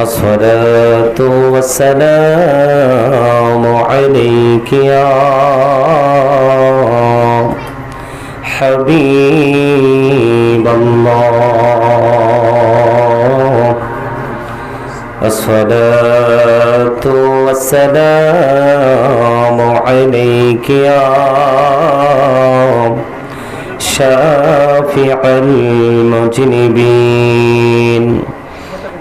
الصلاة والسلام عليك يا حبيب الله. الصلاة والسلام عليك يا شافع المجنبين.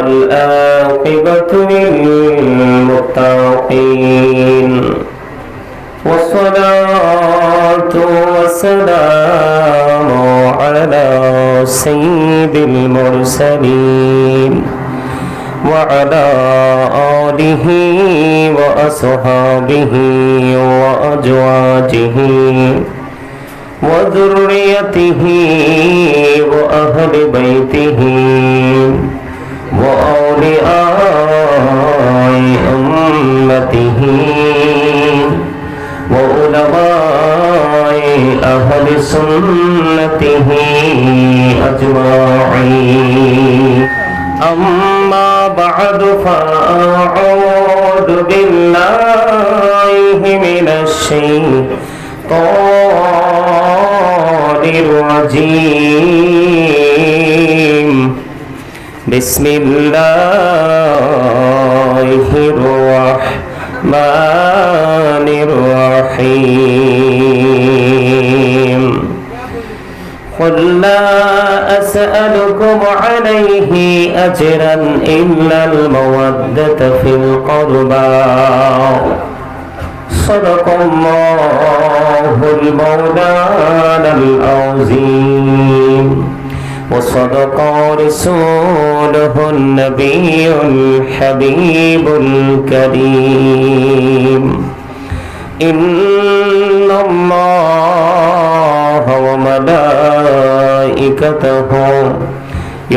والآقبة للمتقين. والصلاة والسلام على سيد المرسلين وعلى آله وأصحابه وأزواجه وذريته وأهل بيته أهل سنته أجمعين أما بعد فأعوذ بالله من الشيطان الرجيم بسم الله لا أسألكم عليه أجرا إلا المودة في القربى صدق الله المولانا العظيم. وصدق رسوله النبي الحبيب الكريم.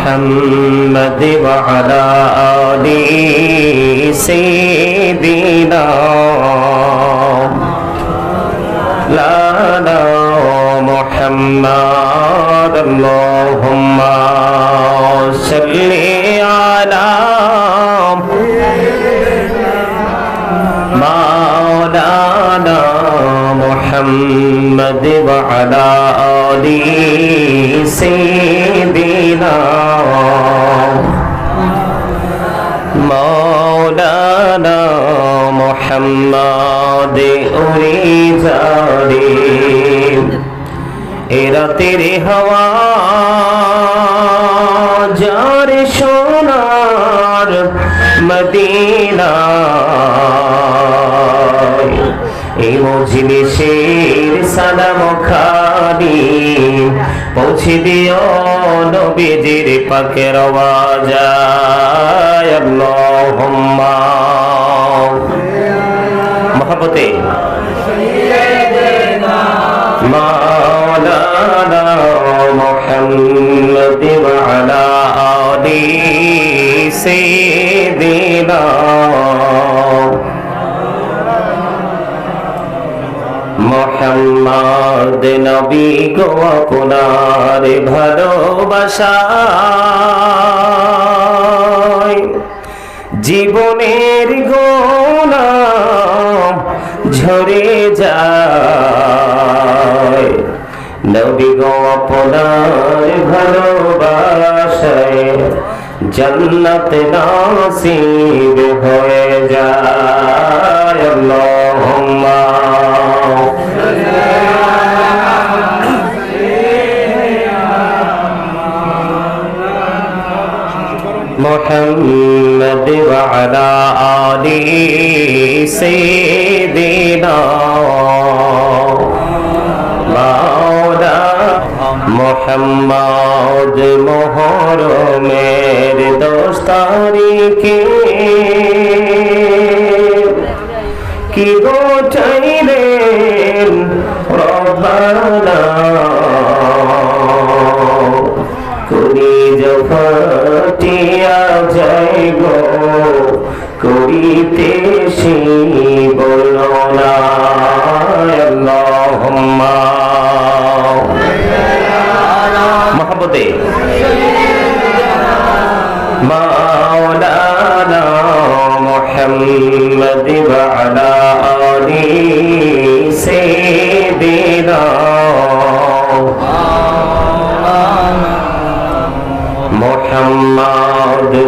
محمد وعلى آل سيدنا لانا محمد. اللهم صل على مولانا محمد وعلى آل سيدنا مولانا محمد أريد এরা তেরে হওয়া যার সোনার মদিনা এই মজলিসের সালাম খানি পৌঁছে দিও নবীজির পাকের আওয়াজায় আল্লাহুম্মা। মহব্বতে মাওলানা মুহাম্মদ ওয়া আলা আলি সাইয়্যিদিনা মোহাম্মদ নবী গো আপনার ভালোবাসা। জীবনের গোনা ঝরে যায়। নবী গো আপনার ভালোবাসায় জন্নত নাসিব হয়ে যায়। محمد وعلى آل سيدنا মাওলা মোহাম্মদ মোহরমের দশ তারিখে কি গো চাইলেন রব্বানা করি জফটিয়া যাই গো করিতে সে বলো মহাপতে মাওলানা মোহাম্মদ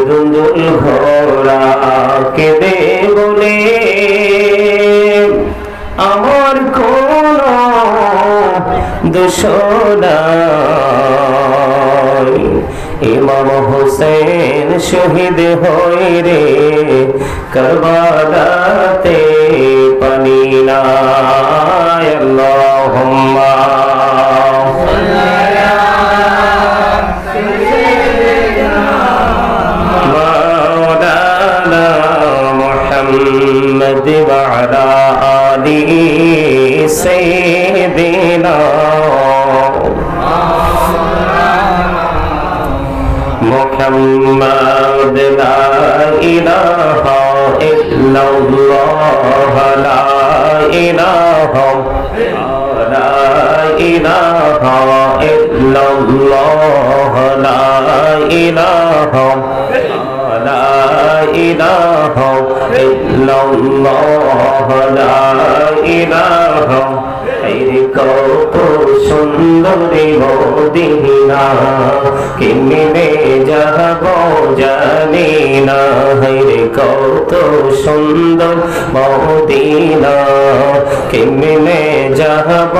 দুন্দুল ঘোড়া কেঁদে বলে আমার কোন দোষনাই ইমাম হোসেন শহীদ হই রে করবালাতে পানি নাই। আল্লাহুম্মা محمد وعلى آل سيدنا محمد لا إله إلا الله لا إله لا إله إلا الله لا إله لا إله إلا الله لا إله এই কত সুন্দরী মদিনা কেমনে যাব জানি না রে কত সুন্দর মদিনা কেমনে যাব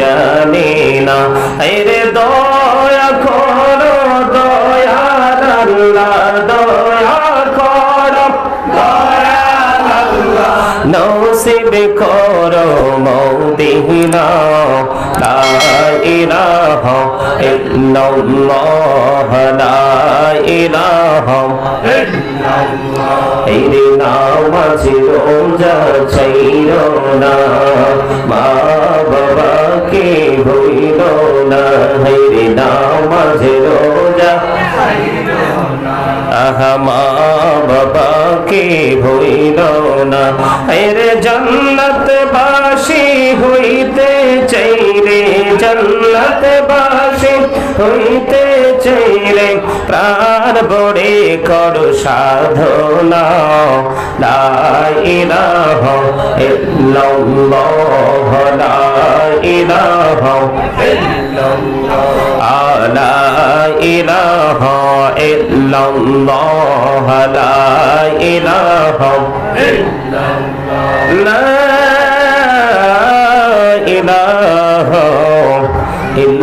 জানি না রে নসিব করো মদিনা। লা ইলাহা ইল্লাল্লাহ, লা ইলাহা এই রে নামাজ রোজা চাইরো না, মা বাবাকে ভইল না। এই রে নামাজ রোজা আহা, মা বাবাকে না এরে জন্নত বাসি হইতে চাইলে জন্নত বাসি হইতে চাইলে প্রাণ বড়ে কর সাধনা। লা ইলাহা ইল্লাল্লাহ, লা ইলাহা ইল্লাল্লাহ, লা ইলাহা ইল্লাল্লাহ, লা ইলাহা لا